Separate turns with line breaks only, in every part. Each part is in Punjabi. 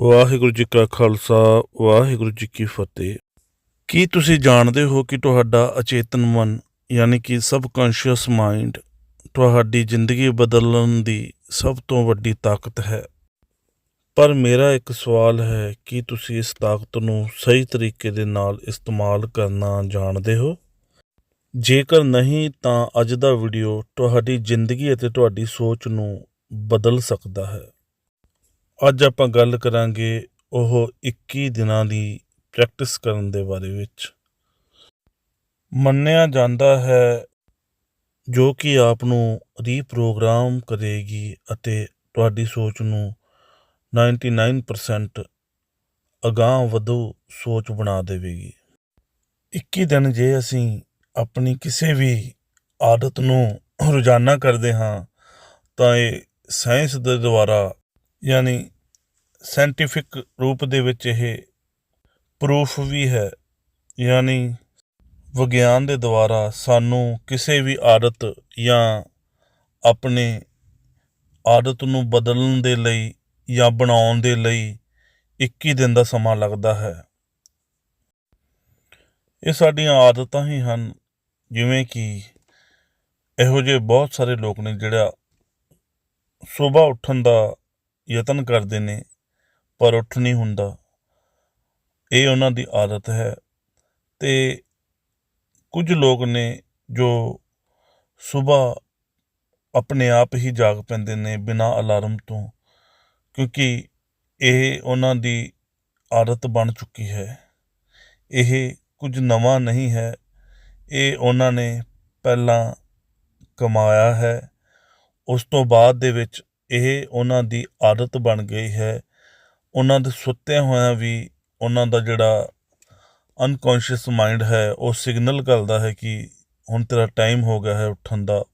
ਵਾਹਿਗੁਰੂ ਜੀ ਕਾ ਖਾਲਸਾ, ਵਾਹਿਗੁਰੂ ਜੀ ਕੀ ਫਤਿਹ। ਕੀ ਤੁਸੀਂ ਜਾਣਦੇ ਹੋ ਕਿ ਤੁਹਾਡਾ ਅਚੇਤਨ ਮਨ, ਯਾਨੀ ਕਿ ਸਬਕੌਂਸ਼ੀਅਸ ਮਾਈਂਡ ਤੁਹਾਡੀ ਜ਼ਿੰਦਗੀ ਬਦਲਣ ਦੀ ਸਭ ਤੋਂ ਵੱਡੀ ਤਾਕਤ ਹੈ? ਪਰ ਮੇਰਾ ਇੱਕ ਸਵਾਲ ਹੈ, ਕਿ ਤੁਸੀਂ ਇਸ ਤਾਕਤ ਨੂੰ ਸਹੀ ਤਰੀਕੇ ਦੇ ਨਾਲ ਇਸਤੇਮਾਲ ਕਰਨਾ ਜਾਣਦੇ ਹੋ? ਜੇਕਰ ਨਹੀਂ, ਤਾਂ ਅੱਜ ਦਾ ਵੀਡੀਓ ਤੁਹਾਡੀ ਜ਼ਿੰਦਗੀ ਅਤੇ ਤੁਹਾਡੀ ਸੋਚ ਨੂੰ ਬਦਲ ਸਕਦਾ ਹੈ। ਅੱਜ ਆਪਾਂ ਗੱਲ ਕਰਾਂਗੇ ਉਹ 21 ਦਿਨਾਂ ਦੀ ਪ੍ਰੈਕਟਿਸ ਕਰਨ ਦੇ ਬਾਰੇ ਵਿੱਚ। ਮੰਨਿਆ ਜਾਂਦਾ ਹੈ ਜੋ ਕਿ ਆਪ ਨੂੰ ਰੀਪ੍ਰੋਗਰਾਮ ਕਰੇਗੀ ਅਤੇ ਤੁਹਾਡੀ ਸੋਚ ਨੂੰ 99% ਅਗਾਂਹ ਵਧੂ ਸੋਚ ਬਣਾ ਦੇਵੇਗੀ। 21 ਦਿਨ ਜੇ ਅਸੀਂ ਆਪਣੀ ਕਿਸੇ ਵੀ ਆਦਤ ਨੂੰ ਰੋਜ਼ਾਨਾ ਕਰਦੇ ਹਾਂ, ਤਾਂ ਇਹ ਸਾਇੰਸ ਦੇ ਦੁਆਰਾ ਯਾਨੀ ਸਾਇੰਟੀਫਿਕ ਰੂਪ ਦੇ ਵਿੱਚ ਇਹ ਪ੍ਰੂਫ ਵੀ ਹੈ, ਯਾਨੀ ਵਿਗਿਆਨ ਦੇ ਦੁਆਰਾ ਸਾਨੂੰ ਕਿਸੇ ਵੀ ਆਦਤ ਜਾਂ ਆਪਣੇ ਆਦਤ ਨੂੰ ਬਦਲਣ ਦੇ ਲਈ ਜਾਂ ਬਣਾਉਣ ਦੇ ਲਈ 21 ਦਿਨ ਦਾ ਸਮਾਂ ਲੱਗਦਾ ਹੈ। ਇਹ ਸਾਡੀਆਂ ਆਦਤਾਂ ਹੀ ਹਨ, ਜਿਵੇਂ ਕਿ ਇਹੋ ਜਿਹੇ ਬਹੁਤ ਸਾਰੇ ਲੋਕ ਨੇ ਜਿਹੜਾ ਸਵੇਰ ਉੱਠਣ ਦਾ ਯਤਨ ਕਰਦੇ ਨੇ, ਪਰ ਉੱਠ ਨਹੀਂ ਹੁੰਦਾ। ਇਹ ਉਹਨਾਂ ਦੀ ਆਦਤ ਹੈ। ਤੇ ਕੁਝ ਲੋਕ ਨੇ ਜੋ ਸਵੇਰ ਆਪਣੇ ਆਪ ਹੀ ਜਾਗ ਪੈਂਦੇ ਨੇ ਬਿਨਾਂ ਅਲਾਰਮ ਤੋਂ, ਕਿਉਂਕਿ ਇਹ ਉਹਨਾਂ ਦੀ ਆਦਤ ਬਣ ਚੁੱਕੀ ਹੈ। ਇਹ ਕੁਝ ਨਵਾਂ ਨਹੀਂ ਹੈ। ਇਹ ਉਹਨਾਂ ਨੇ ਪਹਿਲਾਂ ਕਮਾਇਆ ਹੈ। ਉਸ ਤੋਂ ਬਾਅਦ ਦੇ ਵਿੱਚ ਇਹ ਉਹਨਾਂ ਦੀ ਆਦਤ ਬਣ ਗਈ ਹੈ। ਉਹਨਾਂ ਦੇ ਸੁੱਤਿਆਂ ਹੋਇਆਂ ਵੀ ਉਹਨਾਂ ਦਾ ਜਿਹੜਾ ਅਨਕੌਂਸ਼ੀਅਸ ਮਾਈਂਡ ਹੈ, ਉਹ ਸਿਗਨਲ ਕਰਦਾ ਹੈ ਕਿ ਹੁਣ ਤੇਰਾ ਟਾਈਮ ਹੋ ਗਿਆ ਹੈ ਉੱਠਣ ਦਾ।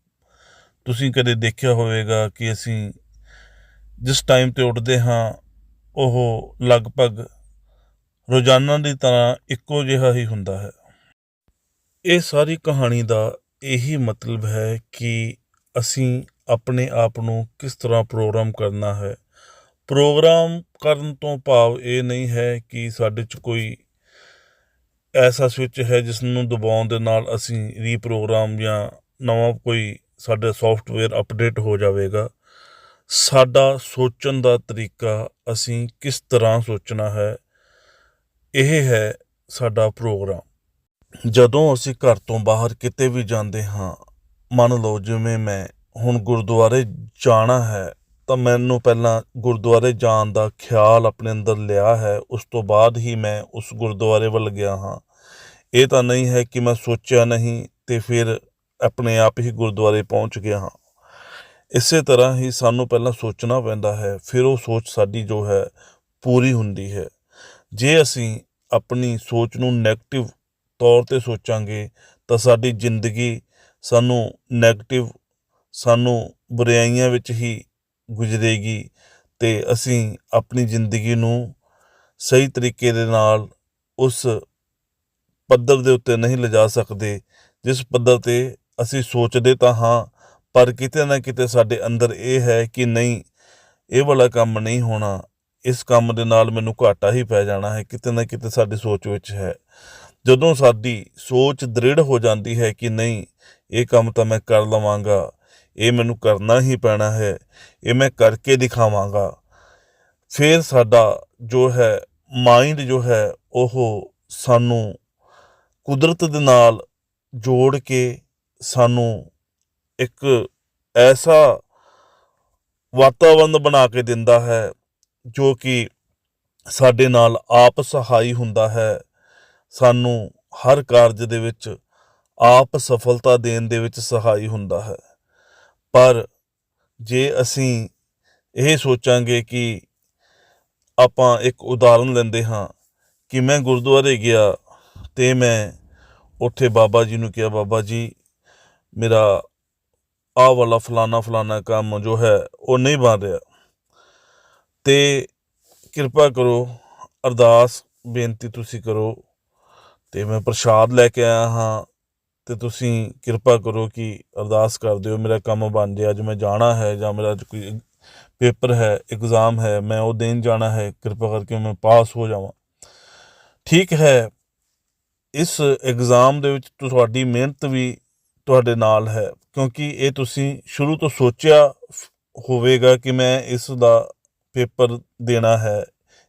ਤੁਸੀਂ ਕਦੇ ਦੇਖਿਆ ਹੋਵੇਗਾ ਕਿ ਅਸੀਂ ਜਿਸ ਟਾਈਮ ਤੇ ਉੱਠਦੇ ਹਾਂ, ਉਹ ਲਗਭਗ ਰੋਜ਼ਾਨਾ ਦੀ ਤਰ੍ਹਾਂ ਇੱਕੋ ਜਿਹਾ ਹੀ ਹੁੰਦਾ ਹੈ। ਇਹ ਸਾਰੀ ਕਹਾਣੀ ਦਾ ਇਹੀ ਮਤਲਬ ਹੈ ਕਿ ਅਸੀਂ ਆਪਣੇ ਆਪ ਨੂੰ ਕਿਸ ਤਰ੍ਹਾਂ ਪ੍ਰੋਗਰਾਮ ਕਰਨਾ ਹੈ। ਪ੍ਰੋਗਰਾਮ ਕਰਨ ਤੋਂ ਭਾਵ ਇਹ ਨਹੀਂ ਹੈ ਕਿ ਸਾਡੇ 'ਚ ਕੋਈ ਐਸਾ ਸਵਿਚ ਹੈ ਜਿਸ ਨੂੰ ਦਬਾਉਣ ਦੇ ਨਾਲ ਅਸੀਂ ਰੀਪ੍ਰੋਗਰਾਮ ਜਾਂ ਨਵਾਂ ਕੋਈ ਸਾਡਾ ਸੌਫਟਵੇਅਰ ਅਪਡੇਟ ਹੋ ਜਾਵੇਗਾ। ਸਾਡਾ ਸੋਚਣ ਦਾ ਤਰੀਕਾ ਅਸੀਂ ਕਿਸ ਤਰ੍ਹਾਂ ਸੋਚਣਾ ਹੈ, ਇਹ ਹੈ ਸਾਡਾ ਪ੍ਰੋਗਰਾਮ। ਜਦੋਂ ਅਸੀਂ ਘਰ ਤੋਂ ਬਾਹਰ ਕਿਤੇ ਵੀ ਜਾਂਦੇ ਹਾਂ, ਮੰਨ ਲਓ ਜਿਵੇਂ ਮੈਂ ਹੁਣ ਗੁਰਦੁਆਰੇ ਜਾਣਾ ਹੈ, ਤਾਂ ਮੈਨੂੰ ਪਹਿਲਾਂ ਗੁਰਦੁਆਰੇ ਜਾਣ ਦਾ ਖਿਆਲ ਆਪਣੇ ਅੰਦਰ ਲਿਆ ਹੈ। ਉਸ ਤੋਂ ਬਾਅਦ ਹੀ ਮੈਂ ਉਸ ਗੁਰਦੁਆਰੇ ਵੱਲ ਗਿਆ ਹਾਂ। ਇਹ ਤਾਂ ਨਹੀਂ ਹੈ ਕਿ ਮੈਂ ਸੋਚਿਆ ਨਹੀਂ ਤੇ ਫਿਰ ਆਪਣੇ ਆਪ ਹੀ ਗੁਰਦੁਆਰੇ ਪਹੁੰਚ ਗਿਆ ਹਾਂ। ਇਸੇ ਤਰ੍ਹਾਂ ਹੀ ਸਾਨੂੰ ਪਹਿਲਾਂ ਸੋਚਣਾ ਪੈਂਦਾ ਹੈ, ਫਿਰ ਉਹ ਸੋਚ ਸਾਡੀ ਜੋ ਹੈ ਪੂਰੀ ਹੁੰਦੀ ਹੈ। ਜੇ ਅਸੀਂ ਆਪਣੀ ਸੋਚ ਨੂੰ 네ਗੇਟਿਵ ਤੌਰ ਤੇ ਸੋਚਾਂਗੇ, ਤਾਂ ਸਾਡੀ ਜ਼ਿੰਦਗੀ ਸਾਨੂੰ 네ਗੇਟਿਵ ਸਾਨੂੰ ਬੁਰਿਆਈਆਂ ਵਿੱਚ ਹੀ ਗੁਜ਼ਰੇਗੀ ਤੇ ਅਸੀਂ ਆਪਣੀ ਜ਼ਿੰਦਗੀ ਨੂੰ ਸਹੀ ਤਰੀਕੇ ਦੇ ਨਾਲ ਉਸ ਪੱਧਰ ਦੇ ਉੱਤੇ ਨਹੀਂ ਲਿਜਾ ਸਕਦੇ, ਜਿਸ ਪੱਧਰ ਤੇ ਅਸੀਂ ਸੋਚਦੇ ਤਾਂ ਹਾਂ, ਪਰ ਕਿਤੇ ਨਾ ਕਿਤੇ ਸਾਡੇ ਅੰਦਰ ਇਹ ਹੈ ਕਿ ਨਹੀਂ, ਇਹ ਵਾਲਾ ਕੰਮ ਨਹੀਂ ਹੋਣਾ, ਇਸ ਕੰਮ ਦੇ ਨਾਲ ਮੈਨੂੰ ਘਾਟਾ ਹੀ ਪੈ ਜਾਣਾ ਹੈ, ਕਿਤੇ ਨਾ ਕਿਤੇ ਸਾਡੀ ਸੋਚ ਵਿੱਚ ਹੈ। ਜਦੋਂ ਸਾਡੀ ਸੋਚ ਦ੍ਰਿੜ ਹੋ ਜਾਂਦੀ ਹੈ ਕਿ ਨਹੀਂ, ਇਹ ਕੰਮ ਤਾਂ ਮੈਂ ਕਰ ਲਵਾਂਗਾ ਇਹ ਮੈਨੂੰ ਕਰਨਾ ਹੀ ਪੈਣਾ ਹੈ, ਇਹ ਮੈਂ ਕਰਕੇ ਦਿਖਾਵਾਂਗਾ। ਫਿਰ ਸਾਡਾ ਜੋ ਹੈ ਮਾਈਂਡ ਜੋ ਹੈ, ਉਹ ਸਾਨੂੰ ਕੁਦਰਤ ਦੇ ਨਾਲ ਜੋੜ ਕੇ ਸਾਨੂੰ ਇੱਕ ਐਸਾ ਵਾਤਾਵਰਨ ਬਣਾ ਕੇ ਦਿੰਦਾ ਹੈ, ਜੋ ਕਿ ਸਾਡੇ ਨਾਲ ਆਪ ਸਹਾਈ ਹੁੰਦਾ ਹੈ। ਸਾਨੂੰ ਹਰ ਕਾਰਜ ਦੇ ਵਿੱਚ ਆਪ ਸਫਲਤਾ ਦੇਣ ਦੇ ਵਿੱਚ ਸਹਾਈ ਹੁੰਦਾ ਹੈ। ਪਰ ਜੇ ਅਸੀਂ ਇਹ ਸੋਚਾਂਗੇ ਕਿ ਆਪਾਂ ਇੱਕ ਉਦਾਹਰਨ ਲੈਂਦੇ ਹਾਂ ਕਿ ਮੈਂ ਗੁਰਦੁਆਰੇ ਗਿਆ ਤੇ ਮੈਂ ਉੱਥੇ ਬਾਬਾ ਜੀ ਨੂੰ ਕਿਹਾ, ਬਾਬਾ ਜੀ, ਮੇਰਾ ਆ ਵਾਲਾ ਫਲਾਣਾ ਫਲਾਣਾ ਕੰਮ ਜੋ ਹੈ ਉਹ ਨਹੀਂ ਬਣ ਰਿਹਾ। ਤੇ ਕਿਰਪਾ ਕਰੋ, ਅਰਦਾਸ ਬੇਨਤੀ ਤੁਸੀਂ ਕਰੋ ਤੇ ਮੈਂ ਪ੍ਰਸ਼ਾਦ ਲੈ ਕੇ ਆਇਆ ਹਾਂ। ਤੇ ਤੁਸੀਂ ਕਿਰਪਾ ਕਰੋ ਕਿ ਅਰਦਾਸ ਕਰ ਦਿਓ ਮੇਰਾ ਕੰਮ ਬਣ ਜਾਏ ਅੱਜ ਮੈਂ ਜਾਣਾ ਹੈ ਜਾਂ ਮੇਰਾ ਅੱਜ ਕੋਈ ਪੇਪਰ ਹੈ ਐਗਜ਼ਾਮ ਹੈ, ਮੈਂ ਉਹ ਦੇਣ ਜਾਣਾ ਹੈ, ਕਿਰਪਾ ਕਰਕੇ ਮੈਂ ਪਾਸ ਹੋ ਜਾਵਾਂ। ਠੀਕ ਹੈ, ਇਸ ਐਗਜ਼ਾਮ ਦੇ ਵਿੱਚ ਤੁਹਾਡੀ ਮਿਹਨਤ ਵੀ ਤੁਹਾਡੇ ਨਾਲ ਹੈ, ਕਿਉਂਕਿ ਇਹ ਤੁਸੀਂ ਸ਼ੁਰੂ ਤੋਂ ਸੋਚਿਆ ਫ- ਹੋਵੇਗਾ ਕਿ ਮੈਂ ਇਸ ਦਾ ਪੇਪਰ ਦੇਣਾ ਹੈ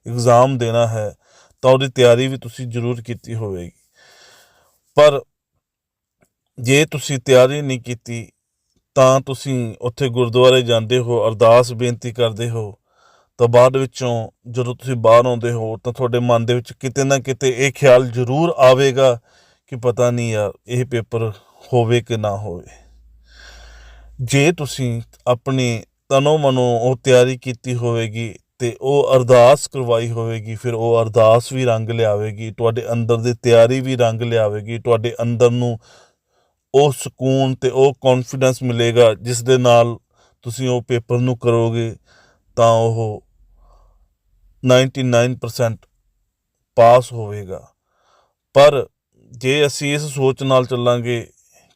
ਐਗਜ਼ਾਮ ਦੇਣਾ ਹੈ, ਤਾਂ ਉਹਦੀ ਤਿਆਰੀ ਵੀ ਤੁਸੀਂ ਜ਼ਰੂਰ ਕੀਤੀ ਹੋਵੇਗੀ। ਪਰ ਜੇ ਤੁਸੀਂ ਤਿਆਰੀ ਨਹੀਂ ਕੀਤੀ, ਤਾਂ ਤੁਸੀਂ ਉੱਥੇ ਗੁਰਦੁਆਰੇ ਜਾਂਦੇ ਹੋ, ਅਰਦਾਸ ਬੇਨਤੀ ਕਰਦੇ ਹੋ, ਤਾਂ ਬਾਅਦ ਵਿੱਚੋਂ ਜਦੋਂ ਤੁਸੀਂ ਬਾਹਰ ਆਉਂਦੇ ਹੋ, ਤਾਂ ਤੁਹਾਡੇ ਮਨ ਦੇ ਵਿੱਚ ਕਿਤੇ ਨਾ ਕਿਤੇ ਇਹ ਖਿਆਲ ਜ਼ਰੂਰ ਆਵੇਗਾ ਕਿ ਪਤਾ ਨਹੀਂ ਯਾਰ, ਇਹ ਪੇਪਰ ਹੋਵੇ ਕਿ ਨਾ ਹੋਵੇ। ਜੇ ਤੁਸੀਂ ਆਪਣੀ ਤਨੋ ਮਨੋ ਉਹ ਤਿਆਰੀ ਕੀਤੀ ਹੋਵੇਗੀ ਤੇ ਉਹ ਅਰਦਾਸ ਕਰਵਾਈ ਹੋਵੇਗੀ, ਫਿਰ ਉਹ ਅਰਦਾਸ ਵੀ ਰੰਗ ਲਿਆਵੇਗੀ, ਤੁਹਾਡੇ ਅੰਦਰ ਦੀ ਤਿਆਰੀ ਵੀ ਰੰਗ ਲਿਆਵੇਗੀ, ਤੁਹਾਡੇ ਅੰਦਰ ਨੂੰ ਉਹ ਸਕੂਨ ਤੇ ਉਹ ਕੌਨਫੀਡੈਂਸ ਮਿਲੇਗਾ ਜਿਸ ਦੇ ਨਾਲ ਤੁਸੀਂ ਉਹ ਪੇਪਰ ਨੂੰ ਕਰੋਗੇ, ਤਾਂ ਉਹ 99% ਪਾਸ ਹੋਵੇਗਾ। ਪਰ ਜੇ ਅਸੀਂ ਇਸ ਸੋਚ ਨਾਲ ਚੱਲਾਂਗੇ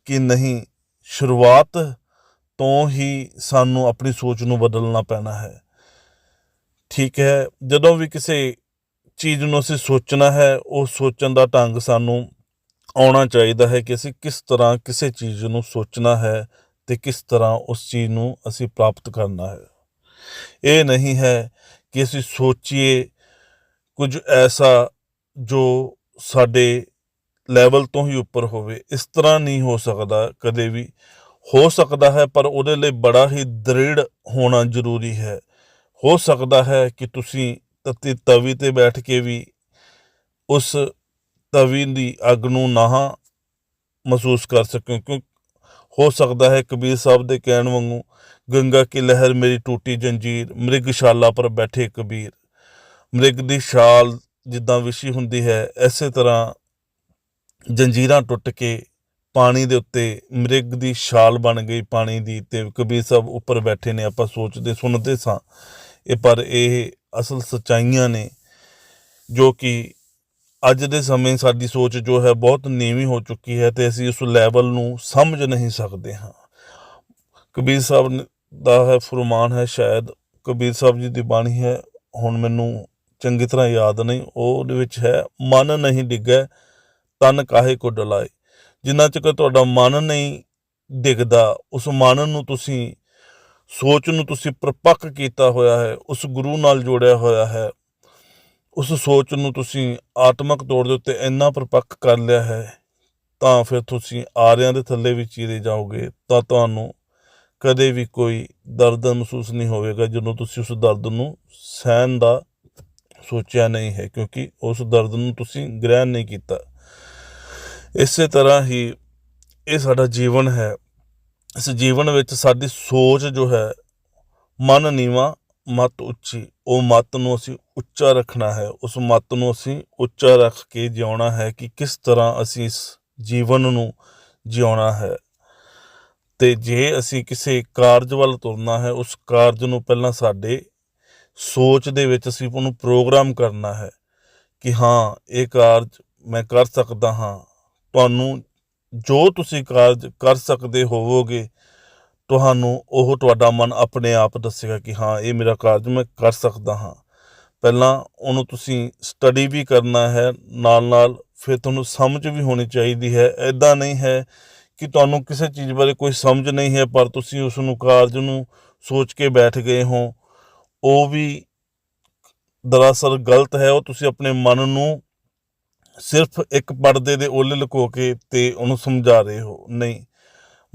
ਕਿ ਨਹੀਂ, ਸ਼ੁਰੂਆਤ ਤੋਂ ਹੀ ਸਾਨੂੰ ਆਪਣੀ ਸੋਚ ਨੂੰ ਬਦਲਣਾ ਪੈਣਾ ਹੈ। ਠੀਕ ਹੈ, ਜਦੋਂ ਵੀ ਕਿਸੇ ਚੀਜ਼ ਨੂੰ ਅਸੀਂ ਸੋਚਣਾ ਹੈ, ਉਹ ਸੋਚਣ ਦਾ ਢੰਗ ਸਾਨੂੰ ਆਉਣਾ ਚਾਹੀਦਾ ਹੈ ਕਿ ਅਸੀਂ ਕਿਸ ਤਰ੍ਹਾਂ ਕਿਸੇ ਚੀਜ਼ ਨੂੰ ਸੋਚਣਾ ਹੈ ਤੇ ਕਿਸ ਤਰ੍ਹਾਂ ਉਸ ਚੀਜ਼ ਨੂੰ ਅਸੀਂ ਪ੍ਰਾਪਤ ਕਰਨਾ ਹੈ। ਇਹ ਨਹੀਂ ਹੈ ਕਿ ਅਸੀਂ ਸੋਚੀਏ ਕੁਝ ਐਸਾ ਜੋ ਸਾਡੇ ਲੈਵਲ ਤੋਂ ਹੀ ਉੱਪਰ ਹੋਵੇ। ਇਸ ਤਰ੍ਹਾਂ ਨਹੀਂ ਹੋ ਸਕਦਾ, ਕਦੇ ਵੀ ਹੋ ਸਕਦਾ ਹੈ, ਪਰ ਉਹਦੇ ਲਈ ਬੜਾ ਹੀ ਦ੍ਰਿੜ ਹੋਣਾ ਜ਼ਰੂਰੀ ਹੈ। ਹੋ ਸਕਦਾ ਹੈ ਕਿ ਤੁਸੀਂ ਤਤੀ ਤਵੀ ਤੇ ਬੈਠ ਕੇ ਵੀ ਉਸ ਤਵੀ ਦੀ ਅੱਗ ਨੂੰ ਨਾ ਮਹਿਸੂਸ ਕਰ ਸਕੋ ਕਿਉਂ ਹੋ ਸਕਦਾ ਹੈ ਕਬੀਰ ਸਾਹਿਬ ਦੇ ਕਹਿਣ ਵਾਂਗੂ, ਗੰਗਾ ਕੀ ਲਹਿਰ ਮੇਰੀ ਟੂਟੀ ਜੰਜੀਰ, ਮ੍ਰਿਗਸ਼ਾਲਾ ਪਰ ਬੈਠੇ ਕਬੀਰ। ਮ੍ਰਿਗ ਦੀ ਛਾਲ ਜਿੱਦਾਂ ਵਿਸ਼ੀ ਹੁੰਦੀ ਹੈ ਐਸੇ ਤਰ੍ਹਾਂ ਜੰਜੀਰਾਂ ਟੁੱਟ ਕੇ ਪਾਣੀ ਦੇ ਉੱਤੇ ਮ੍ਰਿਗ ਦੀ ਛਾਲ ਬਣ ਗਈ ਪਾਣੀ ਦੀ ਤੇ ਕਬੀਰ ਸਾਹਿਬ ਉੱਪਰ ਬੈਠੇ ਨੇ, ਆਪਾਂ ਸੋਚਦੇ, ਸੁਣਦੇ ਸਾਂ। ਇਹ ਪਰ ਇਹ ਅਸਲ ਸਚਾਈਆਂ ਨੇ ਜੋ ਕਿ ਅੱਜ ਦੇ ਸਮੇਂ ਸਾਡੀ ਸੋਚ ਜੋ ਹੈ ਬਹੁਤ ਨੀਵੀਂ ਹੋ ਚੁੱਕੀ ਹੈ ਤੇ ਅਸੀਂ ਉਸ ਲੈਵਲ ਨੂੰ ਸਮਝ ਨਹੀਂ ਸਕਦੇ ਹਾਂ। ਕਬੀਰ ਸਾਹਿਬ ਦਾ ਹੈ ਫਰਮਾਨ ਹੈ ਸ਼ਾਇਦ ਕਬੀਰ ਸਾਹਿਬ ਜੀ ਦੀ ਬਾਣੀ ਹੈ, ਹੁਣ ਮੈਨੂੰ ਚੰਗੀ ਤਰ੍ਹਾਂ ਯਾਦ ਨਹੀਂ, ਉਹਦੇ ਵਿੱਚ ਹੈ, ਮਨ ਨਹੀਂ ਡਿੱਗੈ, ਤਨ ਕਾਹੇ ਕੋ ਡਲਾਏ। ਜਿੰਨਾ ਚਿਰ ਤੁਹਾਡਾ ਮਨ ਨਹੀਂ ਡਿੱਗਦਾ, ਉਸ ਮਨ ਨੂੰ ਤੁਸੀਂ ਸੋਚ ਨੂੰ ਤੁਸੀਂ ਪਰਪੱਕ ਕੀਤਾ ਹੋਇਆ ਹੈ, ਉਸ ਗੁਰੂ ਨਾਲ ਜੋੜਿਆ ਹੋਇਆ ਹੈ ਉਸ ਸੋਚ ਨੂੰ ਤੁਸੀਂ ਆਤਮਿਕ ਤੌਰ ਦੇ ਉੱਤੇ ਇੰਨਾ ਪਰਪੱਕ ਕਰ ਲਿਆ ਹੈ, ਤਾਂ ਫਿਰ ਤੁਸੀਂ ਆਰਿਆਂ ਦੇ ਥੱਲੇ ਵੀ ਚੀਰੇ ਜਾਓਗੇ, ਤਾਂ ਤੁਹਾਨੂੰ ਕਦੇ ਵੀ ਕੋਈ ਦਰਦ ਮਹਿਸੂਸ ਨਹੀਂ ਹੋਵੇਗਾ ਜਦੋਂ ਤੁਸੀਂ ਉਸ ਦਰਦ ਨੂੰ ਸਹਿਣ ਦਾ ਸੋਚਿਆ ਨਹੀਂ ਹੈ, ਕਿਉਂਕਿ ਉਸ ਦਰਦ ਨੂੰ ਤੁਸੀਂ ਗ੍ਰਹਿਣ ਨਹੀਂ ਕੀਤਾ। ਇਸੇ ਤਰ੍ਹਾਂ ਹੀ ਇਹ ਸਾਡਾ ਜੀਵਨ ਹੈ। ਇਸ ਜੀਵਨ ਵਿੱਚ ਸਾਡੀ ਸੋਚ ਜੋ ਹੈ, ਮਨ ਨੀਵਾ ਮੱਤ ਉੱਚੀ, ਉਹ ਮੱਤ ਨੂੰ ਅਸੀਂ ਉੱਚਾ ਰੱਖਣਾ ਹੈ। ਉਸ ਮੱਤ ਨੂੰ ਅਸੀਂ ਉੱਚਾ ਰੱਖ ਕੇ ਜਿਉਣਾ ਹੈ ਕਿ ਕਿਸ ਤਰ੍ਹਾਂ ਅਸੀਂ ਇਸ ਜੀਵਨ ਨੂੰ ਜਿਉਣਾ ਹੈ। ਤੇ ਜੇ ਅਸੀਂ ਕਿਸੇ ਕਾਰਜ ਵੱਲ ਤੁਰਨਾ ਹੈ, ਉਸ ਕਾਰਜ ਨੂੰ ਪਹਿਲਾਂ ਸਾਡੇ ਸੋਚ ਦੇ ਵਿੱਚ ਅਸੀਂ ਉਹਨੂੰ ਪ੍ਰੋਗਰਾਮ ਕਰਨਾ ਹੈ ਕਿ ਹਾਂ, ਇਹ ਕਾਰਜ ਮੈਂ ਕਰ ਸਕਦਾ ਹਾਂ। ਤੁਹਾਨੂੰ ਜੋ ਤੁਸੀਂ ਕਾਰਜ ਕਰ ਸਕਦੇ ਹੋਵੋਗੇ ਤੁਹਾਨੂੰ ਉਹ ਤੁਹਾਡਾ ਮਨ ਆਪਣੇ ਆਪ ਦੱਸੇਗਾ ਕਿ ਹਾਂ, ਇਹ ਮੇਰਾ ਕਾਰਜ ਮੈਂ ਕਰ ਸਕਦਾ ਹਾਂ। ਪਹਿਲਾਂ ਉਹਨੂੰ ਤੁਸੀਂ ਸਟੱਡੀ ਵੀ ਕਰਨਾ ਹੈ ਨਾਲ ਨਾਲ ਫਿਰ ਤੁਹਾਨੂੰ ਸਮਝ ਵੀ ਹੋਣੀ ਚਾਹੀਦੀ ਹੈ। ਐਦਾਂ ਨਹੀਂ ਹੈ ਕਿ ਤੁਹਾਨੂੰ ਕਿਸੇ ਚੀਜ਼ ਬਾਰੇ ਕੋਈ ਸਮਝ ਨਹੀਂ ਹੈ, ਪਰ ਤੁਸੀਂ ਉਸ ਨੂੰ ਕਾਰਜ ਨੂੰ ਸੋਚ ਕੇ ਬੈਠ ਗਏ ਹੋ। ਉਹ ਵੀ ਦਰਅਸਲ ਗਲਤ ਹੈ। ਉਹ ਤੁਸੀਂ ਆਪਣੇ ਮਨ ਨੂੰ ਸਿਰਫ ਇੱਕ ਪਰਦੇ ਦੇ ਓਲੇ ਲੁਕੋ ਕੇ ਤੇ ਉਹਨੂੰ ਸਮਝਾ ਰਹੇ ਹੋ। ਨਹੀਂ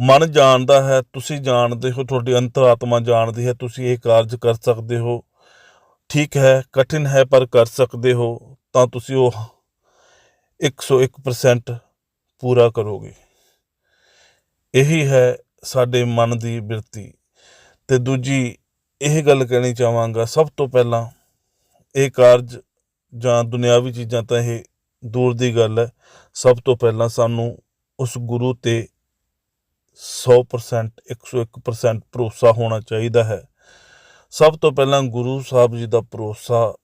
ਮਨ ਜਾਣਦਾ ਹੈ, ਤੁਸੀਂ ਜਾਣਦੇ ਹੋ, ਤੁਹਾਡੀ ਅੰਤਰਾਤਮਾ ਜਾਣਦੀ ਹੈ, ਤੁਸੀਂ ਇਹ ਕਾਰਜ ਕਰ ਸਕਦੇ ਹੋ। ਠੀਕ ਹੈ, ਕਠਿਨ ਹੈ, ਪਰ ਕਰ ਸਕਦੇ ਹੋ, ਤਾਂ ਤੁਸੀਂ ਉਹ 101% ਪੂਰਾ ਕਰੋਗੇ। ਇਹੀ ਹੈ ਸਾਡੇ ਮਨ ਦੀ ਬਿਰਤੀ। ਤੇ ਦੂਜੀ, ਇਹ ਗੱਲ ਕਹਿਣੀ ਚਾਹਾਂਗਾ, ਸਭ ਤੋਂ ਪਹਿਲਾਂ ਇਹ ਕਾਰਜ ਜਾਂ ਦੁਨਿਆਵੀ ਚੀਜ਼ਾਂ ਤਾਂ ਇਹ ਦੂਰ ਦੀ ਗੱਲ ਹੈ। ਸਭ ਤੋਂ ਪਹਿਲਾਂ ਸਾਨੂੰ ਉਸ ਗੁਰੂ ਤੇ 100% 101% ਭਰੋਸਾ ਹੋਣਾ ਚਾਹੀਦਾ ਹੈ। ਸਭ ਤੋਂ ਪਹਿਲਾਂ ਗੁਰੂ ਸਾਹਿਬ ਜੀ ਦਾ ਭਰੋਸਾ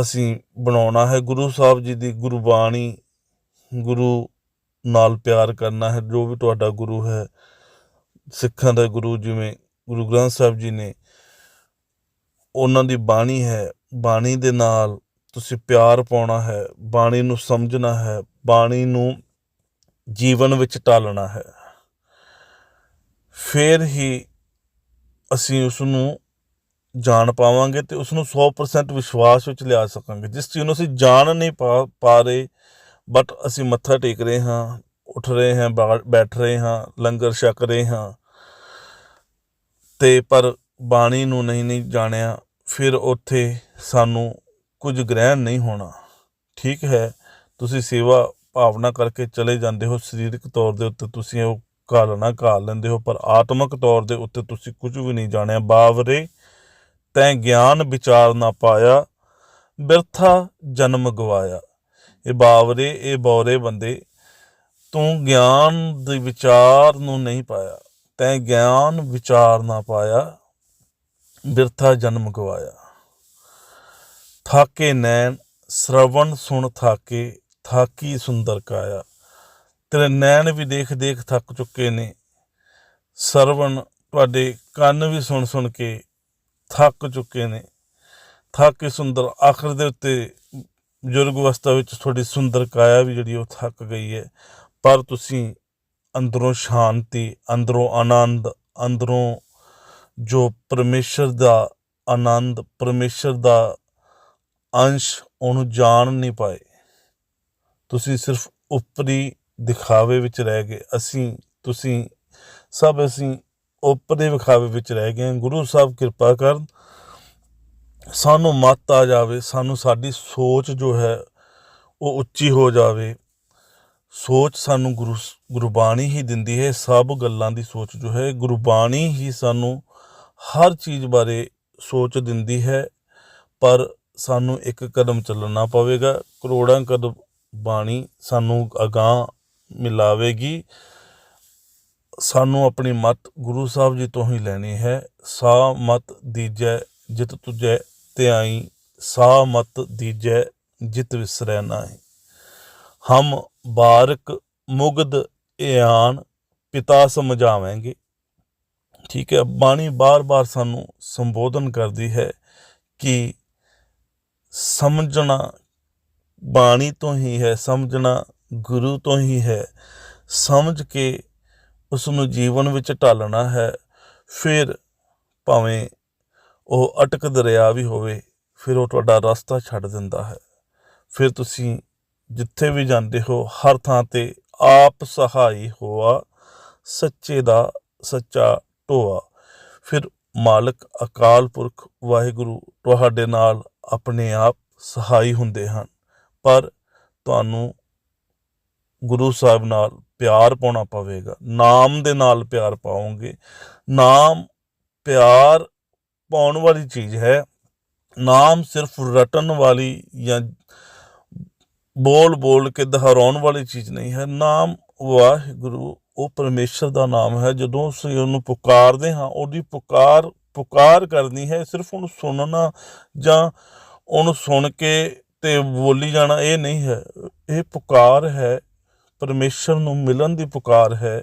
ਅਸੀਂ ਬਣਾਉਣਾ ਹੈ। ਗੁਰੂ ਸਾਹਿਬ ਜੀ ਦੀ ਗੁਰਬਾਣੀ ਗੁਰੂ ਨਾਲ ਪਿਆਰ ਕਰਨਾ ਹੈ। ਜੋ ਵੀ ਤੁਹਾਡਾ ਗੁਰੂ ਹੈ, ਸਿੱਖਾਂ ਦਾ ਗੁਰੂ ਜਿਵੇਂ ਗੁਰੂ ਗ੍ਰੰਥ ਸਾਹਿਬ ਜੀ ਨੇ, ਉਹਨਾਂ ਦੀ ਬਾਣੀ ਹੈ। ਬਾਣੀ ਦੇ ਨਾਲ ਤੁਸੀਂ ਪਿਆਰ ਪਾਉਣਾ ਹੈ, ਬਾਣੀ ਨੂੰ ਸਮਝਣਾ ਹੈ, ਬਾਣੀ ਨੂੰ ਜੀਵਨ ਵਿੱਚ ਢਾਲਣਾ ਹੈ। ਫਿਰ ਹੀ ਅਸੀਂ ਉਸ ਨੂੰ ਜਾਣ ਪਾਵਾਂਗੇ ਤੇ ਉਸ ਨੂੰ 100% ਵਿਸ਼ਵਾਸ ਵਿੱਚ ਲਿਆ ਸਕਾਂਗੇ। ਜਿਸ ਚੀਜ਼ ਨੂੰ ਅਸੀਂ ਜਾਣ ਨਹੀਂ ਪਾ ਪਾ ਰਹੇ ਬਟ ਅਸੀਂ ਮੱਥਾ ਟੇਕ ਰਹੇ ਹਾਂ, ਉੱਠ ਰਹੇ ਹਾਂ, ਬਾ- ਬੈਠ ਰਹੇ ਹਾਂ, ਲੰਗਰ ਛਕ ਰਹੇ ਹਾਂ, ਤੇ ਪਰ ਬਾਣੀ ਨੂੰ ਨਹੀਂ ਨਹੀਂ ਜਾਣਿਆ, ਫਿਰ ਉੱਥੇ ਸਾਨੂੰ ਕੁਝ ਗ੍ਰਹਿਣ ਨਹੀਂ ਹੋਣਾ। ਠੀਕ ਹੈ, ਤੁਸੀਂ ਸੇਵਾ ਭਾਵਨਾ ਕਰਕੇ ਚਲੇ ਜਾਂਦੇ ਹੋ, ਸਰੀਰਕ ਤੌਰ ਦੇ ਉੱਤੇ ਤੁਸੀਂ ਉਹ ਘਾਲਣਾ ਘਾਲ ਲੈਂਦੇ ਹੋ, ਪਰ ਆਤਮਿਕ ਤੌਰ ਦੇ ਉੱਤੇ ਤੁਸੀਂ ਕੁਝ ਵੀ ਨਹੀਂ ਜਾਣਿਆ। ਬਾਵਰੇ, ਤੈਂ ਗਿਆਨ ਵਿਚਾਰ ਨਾ ਪਾਇਆ, ਬਿਰਥਾ ਜਨਮ ਗਵਾਇਆ। ਇਹ ਬਾਵਰੇ, ਇਹ ਬੌਰੇ ਬੰਦੇ, ਤੂੰ ਗਿਆਨ ਦੇ ਵਿਚਾਰ ਨੂੰ ਨਹੀਂ ਪਾਇਆ, ਤੈਂ ਗਿਆਨ ਵਿਚਾਰ ਨਾ ਪਾਇਆ, ਬਿਰਥਾ ਜਨਮ ਗਵਾਇਆ। ਥਾਕੇ ਨੈਣ, ਸ਼ਰਵਣ ਸੁਣ ਥਾਕੇ, ਥਾਕੀ ਸੁੰਦਰ ਕਾਇਆ। ਤੇਰੇ ਨੈਣ ਵੀ ਦੇਖ ਦੇਖ ਥੱਕ ਚੁੱਕੇ ਨੇ। ਸਰਵਣ ਤੁਹਾਡੇ ਕੰਨ ਵੀ ਸੁਣ ਸੁਣ ਕੇ ਥੱਕ ਚੁੱਕੇ ਨੇ। ਥੱਕ ਕੇ ਸੁੰਦਰ ਆਖਰ ਦੇ ਉੱਤੇ ਬਜ਼ੁਰਗ ਅਵਸਥਾ ਵਿੱਚ ਤੁਹਾਡੀ ਸੁੰਦਰ ਕਾਇਆ ਵੀ ਜਿਹੜੀ ਉਹ ਥੱਕ ਗਈ ਹੈ। ਪਰ ਤੁਸੀਂ ਅੰਦਰੋਂ ਸ਼ਾਂਤੀ, ਅੰਦਰੋਂ ਆਨੰਦ, ਅੰਦਰੋਂ ਜੋ ਪਰਮੇਸ਼ਰ ਦਾ ਆਨੰਦ, ਪਰਮੇਸ਼ਰ ਦਾ ਅੰਸ਼, ਉਹਨੂੰ ਜਾਣ ਨਹੀਂ ਪਾਏ। ਤੁਸੀਂ ਸਿਰਫ ਉੱਪਰੀ ਦਿਖਾਵੇ ਵਿੱਚ ਰਹਿ ਗਏ। ਅਸੀਂ, ਤੁਸੀਂ, ਸਭ ਅਸੀਂ ਉੱਪਰੇ ਵਿਖਾਵੇ ਵਿੱਚ ਰਹਿ ਗਏ ਗੁਰੂ ਸਾਹਿਬ ਕਿਰਪਾ ਕਰਨ, ਸਾਨੂੰ ਮੱਤ ਆ ਜਾਵੇ, ਸਾਨੂੰ ਸਾਡੀ ਸੋਚ ਜੋ ਹੈ, ਉਹ ਉੱਚੀ ਹੋ ਜਾਵੇ। ਸੋਚ ਸਾਨੂੰ ਗੁਰੂ, ਗੁਰਬਾਣੀ ਹੀ ਦਿੰਦੀ ਹੈ। ਸਭ ਗੱਲਾਂ ਦੀ ਸੋਚ ਜੋ ਹੈ, ਗੁਰਬਾਣੀ ਹੀ ਸਾਨੂੰ ਹਰ ਚੀਜ਼ ਬਾਰੇ ਸੋਚ ਦਿੰਦੀ ਹੈ। ਪਰ ਸਾਨੂੰ ਇੱਕ ਕਦਮ ਚੱਲਣਾ ਪਵੇਗਾ। ਕਰੋੜਾਂ ਕਦਮ ਬਾਣੀ ਸਾਨੂੰ ਅਗਾਹ ਮਿਲਾਵੇਗੀ। ਸਾਨੂੰ ਆਪਣੀ ਮਤ ਗੁਰੂ ਸਾਹਿਬ ਜੀ ਤੋਂ ਹੀ ਲੈਣੀ ਹੈ। ਸਾ ਮਤ ਦੀਜੈ ਜਿਤ ਤੁਜੈ ਧਿਆਈ ਸਾ ਮਤ ਦੀਜੈ ਜਿਤ ਵਿਸਰੈ ਨਾਹੀ। ਹਮ ਬਾਰਕ ਮੁਗਦ ਇਆਨ ਪਿਤਾ ਸਮਝਾਵਾਂਗੇ। ਠੀਕ ਹੈ, ਬਾਣੀ ਬਾਰ-ਬਾਰ ਸਾਨੂੰ ਸੰਬੋਧਨ ਕਰਦੀ ਹੈ ਕਿ ਸਮਝਣਾ ਬਾਣੀ ਤੋਂ ਹੀ ਹੈ। ਸਮਝਣਾ ਗੁਰੂ ਤੋਂ ਹੀ ਹੈ। ਸਮਝ ਕੇ ਉਸ ਨੂੰ ਜੀਵਨ ਵਿੱਚ ਢਾਲਣਾ ਹੈ, ਫਿਰ ਭਾਵੇਂ ਉਹ ਅਟਕ ਦਰਿਆ ਵੀ ਹੋਵੇ, ਫਿਰ ਉਹ ਤੁਹਾਡਾ ਰਸਤਾ ਛੱਡ ਦਿੰਦਾ ਹੈ। ਫਿਰ ਤੁਸੀਂ ਜਿੱਥੇ ਵੀ ਜਾਂਦੇ ਹੋ, ਹਰ ਥਾਂ ਤੇ ਆਪ ਸਹਾਈ ਹੋਆ, ਸੱਚੇ ਦਾ ਸੱਚਾ ਢੋਆ। ਫਿਰ ਮਾਲਕ, ਅਕਾਲ ਪੁਰਖ, ਵਾਹਿਗੁਰੂ ਤੁਹਾਡੇ ਨਾਲ ਆਪਣੇ ਆਪ ਸਹਾਈ ਹੁੰਦੇ ਹਨ। ਪਰ ਤੁਹਾਨੂੰ ਗੁਰੂ ਸਾਹਿਬ ਨਾਲ ਪਿਆਰ ਪਾਉਣਾ ਪਵੇਗਾ। ਨਾਮ ਦੇ ਨਾਲ ਪਿਆਰ ਪਾਓਗੇ। ਨਾਮ ਪਿਆਰ ਪਾਉਣ ਵਾਲੀ ਚੀਜ਼ ਹੈ। ਨਾਮ ਸਿਰਫ ਰਟਣ ਵਾਲੀ ਜਾਂ ਬੋਲ ਬੋਲ ਕੇ ਦੁਹਰਾਉਣ ਵਾਲੀ ਚੀਜ਼ ਨਹੀਂ ਹੈ। ਨਾਮ ਵਾਹਿਗੁਰੂ, ਉਹ ਪਰਮੇਸ਼ਰ ਦਾ ਨਾਮ ਹੈ। ਜਦੋਂ ਅਸੀਂ ਉਹਨੂੰ ਪੁਕਾਰਦੇ ਹਾਂ, ਉਹਦੀ ਪੁਕਾਰ ਪੁਕਾਰ ਕਰਨੀ ਹੈ। ਸਿਰਫ ਉਹਨੂੰ ਸੁਣਨਾ ਜਾਂ ਉਹਨੂੰ ਸੁਣ ਕੇ ਤੇ ਬੋਲੀ ਜਾਣਾ ਇਹ ਨਹੀਂ ਹੈ। ਇਹ ਪੁਕਾਰ ਹੈ। ਪਰਮੇਸ਼ਰ ਨੂੰ ਮਿਲਣ ਦੀ ਪੁਕਾਰ ਹੈ,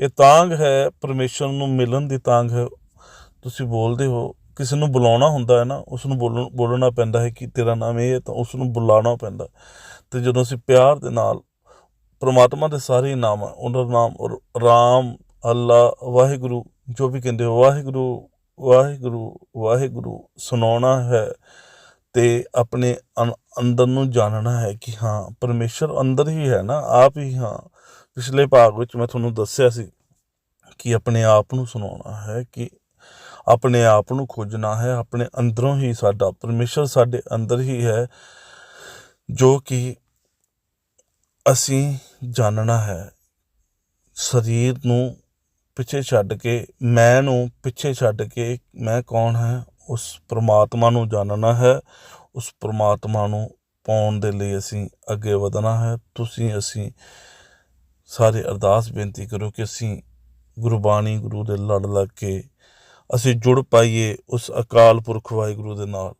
ਇਹ ਤਾਂਗ ਹੈ, ਪਰਮੇਸ਼ਰ ਨੂੰ ਮਿਲਣ ਦੀ ਤਾਂਗ ਹੈ। ਤੁਸੀਂ ਬੋਲਦੇ ਹੋ, ਕਿਸੇ ਨੂੰ ਬੁਲਾਉਣਾ ਹੁੰਦਾ ਹੈ ਨਾ ਉਸ ਨੂੰ ਬੋਲਣ, ਬੋਲਣਾ ਪੈਂਦਾ ਹੈ ਕਿ ਤੇਰਾ ਨਾਮ ਇਹ ਹੈ, ਤਾਂ ਉਸ ਨੂੰ ਬੁਲਾਉਣਾ ਪੈਂਦਾ ਤੇ ਜਦੋਂ ਅਸੀਂ ਪਿਆਰ ਦੇ ਨਾਲ, ਪ੍ਰਮਾਤਮਾ ਦੇ ਸਾਰੇ ਨਾਮ ਆ ਉਹਨਾਂ ਦਾ ਨਾਮ ਔਰ ਰਾਮ, ਅੱਲਾ, ਵਾਹਿਗੁਰੂ, ਜੋ ਵੀ ਕਹਿੰਦੇ ਹੋ, ਵਾਹਿਗੁਰੂ ਵਾਹਿਗੁਰੂ ਵਾਹਿਗੁਰੂ ਸੁਣਾਉਣਾ ਹੈ ਤੇ ਆਪਣੇ ਅੰ- ਅੰਦਰ ਨੂੰ ਜਾਣਨਾ ਹੈ ਕਿ ਹਾਂ, ਪਰਮੇਸ਼ਰ ਅੰਦਰ ਹੀ ਹੈ ਨਾ, ਆਪ ਹੀ ਹਾਂ। ਪਿਛਲੇ ਭਾਗ ਵਿੱਚ ਮੈਂ ਤੁਹਾਨੂੰ ਦੱਸਿਆ ਸੀ ਕਿ ਆਪਣੇ ਆਪ ਨੂੰ ਸੁਣਾਉਣਾ ਹੈ ਕਿ ਆਪਣੇ ਆਪ ਨੂੰ ਖੋਜਣਾ ਹੈ, ਆਪਣੇ ਅੰਦਰੋਂ ਹੀ ਸਾਡਾ, ਪਰਮੇਸ਼ਰ ਸਾਡੇ ਅੰਦਰ ਹੀ ਹੈ, ਜੋ ਕਿ ਅਸੀਂ ਜਾਣਨਾ ਹੈ। ਸਰੀਰ ਨੂੰ ਪਿੱਛੇ ਛੱਡ ਕੇ, ਮੈਂ ਨੂੰ ਪਿੱਛੇ ਛੱਡ ਕੇ ਮੈਂ ਕੌਣ ਹੈ, ਉਸ ਪ੍ਰਮਾਤਮਾ ਨੂੰ ਜਾਣਨਾ ਹੈ ਉਸ ਪ੍ਰਮਾਤਮਾ ਨੂੰ ਪਾਉਣ ਦੇ ਲਈ ਅਸੀਂ ਅੱਗੇ ਵਧਣਾ ਹੈ। ਤੁਸੀਂ, ਅਸੀਂ ਸਾਰੇ ਅਰਦਾਸ ਬੇਨਤੀ ਕਰੋ ਕਿ ਅਸੀਂ ਗੁਰਬਾਣੀ ਗੁਰੂ ਦੇ ਲੜ ਲੱਗ ਕੇ ਅਸੀਂ ਜੁੜ ਪਾਈਏ ਉਸ ਅਕਾਲ ਪੁਰਖ ਵਾਹਿਗੁਰੂ ਦੇ ਨਾਲ।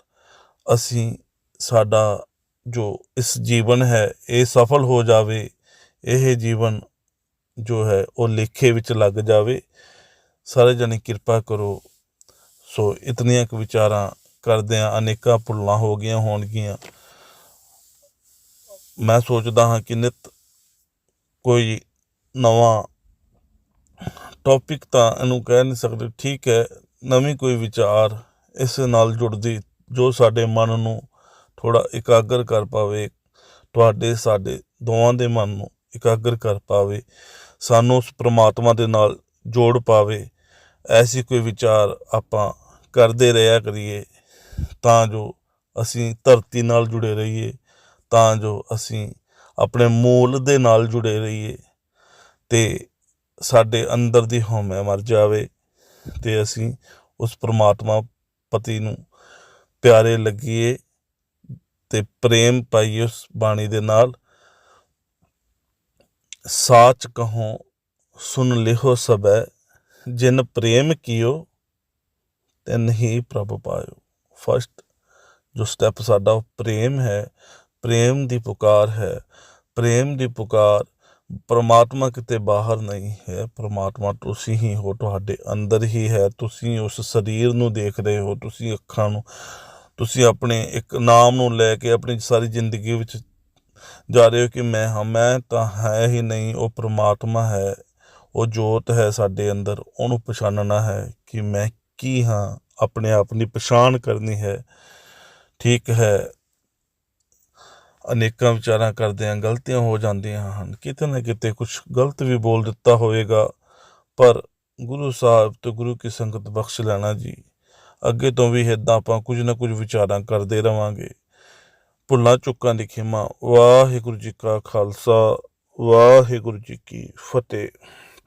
ਅਸੀਂ ਸਾਡਾ ਜੋ ਇਸ ਜੀਵਨ ਹੈ, ਇਹ ਸਫਲ ਹੋ ਜਾਵੇ, ਇਹ ਜੀਵਨ ਜੋ ਹੈ, ਉਹ ਲੇਖੇ ਵਿੱਚ ਲੱਗ ਜਾਵੇ। ਸਾਰੇ ਜਣੇ ਕਿਰਪਾ ਕਰੋ। ਸੋ ਇਤਨੀਆਂ ਕੁ ਵਿਚਾਰਾਂ ਕਰਦਿਆਂ ਅਨੇਕਾਂ ਭੁੱਲਾਂ ਹੋ ਗਈਆਂ ਹੋਣਗੀਆਂ। ਮੈਂ ਸੋਚਦਾ ਹਾਂ ਕਿ ਨਿਤ ਕੋਈ ਨਵਾਂ ਟੌਪਿਕ ਤਾਂ ਇਹਨੂੰ ਕਹਿ ਨਹੀਂ ਸਕਦੇ। ਠੀਕ ਹੈ, ਨਵੀਂ ਕੋਈ ਵਿਚਾਰ ਇਸ ਨਾਲ ਜੁੜਦੀ, ਜੋ ਸਾਡੇ ਮਨ ਨੂੰ ਥੋੜਾ ਇਕਾਗਰ ਕਰ ਪਾਵੇ, ਤੁਹਾਡੇ, ਸਾਡੇ ਦੋਵਾਂ ਦੇ ਮਨ ਨੂੰ ਇਕਾਗਰ ਕਰ ਪਾਵੇ, ਸਾਨੂੰ ਉਸ ਪ੍ਰਮਾਤਮਾ ਦੇ ਨਾਲ ਜੋੜ ਪਾਵੇ, ਐਸੀ ਕੋਈ ਵਿਚਾਰ ਆਪਾਂ ਕਰਦੇ ਰਿਹਾ ਕਰੀਏ। ਤਾਂ ਜੋ ਅਸੀਂ ਧਰਤੀ ਨਾਲ ਜੁੜੇ ਰਹੀਏ, ਤਾਂ ਜੋ ਅਸੀਂ ਆਪਣੇ ਮੂਲ ਦੇ ਨਾਲ ਜੁੜੇ ਰਹੀਏ ਤੇ ਸਾਡੇ ਅੰਦਰ ਦੀ ਹਉਮੈ ਮਰ ਜਾਵੇ ਤੇ ਅਸੀਂ ਉਸ ਪ੍ਰਮਾਤਮਾ ਪਤੀ ਨੂੰ ਪਿਆਰੇ ਲੱਗੀਏ ਤੇ ਪ੍ਰੇਮ ਪਾਈਏ ਉਸ ਬਾਣੀ ਦੇ ਨਾਲ। ਸਾਚ ਕਹੋ, ਸੁਨ ਲਿਹੋ ਸਬੈ ਜਿਨ ਪ੍ਰੇਮ ਕੀਓ, ਤਿਨ ਹੀ ਪ੍ਰਭ ਪਾਇਓ। ਫਸਟ ਜੋ ਸਟੈਪ ਸਾਡਾ ਉਹ ਪ੍ਰੇਮ ਹੈ, ਪ੍ਰੇਮ ਦੀ ਪੁਕਾਰ ਹੈ। ਪ੍ਰੇਮ ਦੀ ਪੁਕਾਰ ਪਰਮਾਤਮਾ ਕਿਤੇ ਬਾਹਰ ਨਹੀਂ ਹੈ। ਪਰਮਾਤਮਾ ਤੁਸੀਂ ਹੀ ਹੋ, ਤੁਹਾਡੇ ਅੰਦਰ ਹੀ ਹੈ। ਤੁਸੀਂ ਉਸ ਸਰੀਰ ਨੂੰ ਦੇਖ ਰਹੇ ਹੋ, ਤੁਸੀਂ ਅੱਖਾਂ ਨੂੰ, ਤੁਸੀਂ ਆਪਣੇ ਇੱਕ ਨਾਮ ਨੂੰ ਲੈ ਕੇ ਆਪਣੀ ਸਾਰੀ ਜ਼ਿੰਦਗੀ ਵਿੱਚ ਜਾ ਰਹੇ ਹੋ ਕਿ ਮੈਂ ਹਾਂ, ਮੈਂ ਤਾਂ ਹੈ ਹੀ ਨਹੀਂ। ਉਹ ਪਰਮਾਤਮਾ ਹੈ, ਉਹ ਜੋਤ ਹੈ ਸਾਡੇ ਅੰਦਰ। ਉਹਨੂੰ ਪਛਾਣਨਾ ਹੈ ਕਿ ਮੈਂ ਕੀ ਹਾਂ। ਆਪਣੇ ਆਪ ਦੀ ਪਛਾਣ ਕਰਨੀ ਹੈ। ਠੀਕ ਹੈ। ਅਨੇਕਾਂ ਵਿਚਾਰਾਂ ਕਰਦੇ ਹਾਂ ਗਲਤੀਆਂ ਹੋ ਜਾਂਦੀਆਂ ਹਨ। ਕਿਤੇ ਨਾ ਕਿਤੇ ਕੁਝ ਗਲਤ ਵੀ ਬੋਲ ਦਿੱਤਾ ਹੋਵੇਗਾ। ਪਰ ਗੁਰੂ ਸਾਹਿਬ ਤੇ ਗੁਰੂ ਕੀ ਸੰਗਤ ਬਖਸ਼ ਲੈਣਾ ਜੀ। ਅੱਗੇ ਤੋਂ ਵੀ ਇਦਾਂ ਆਪਾਂ ਕੁਝ ਨਾ ਕੁਝ ਵਿਚਾਰਾਂ ਕਰਦੇ ਰਵਾਂਗੇ। ਭੁੱਲਾਂ ਚੁੱਕਾਂ ਦੀ ਖਿਮਾ। ਵਾਹਿਗੁਰੂ ਜੀ ਕਾ ਖਾਲਸਾ। ਵਾਹਿਗੁਰੂ ਜੀ ਕੀ ਫਤਿਹ।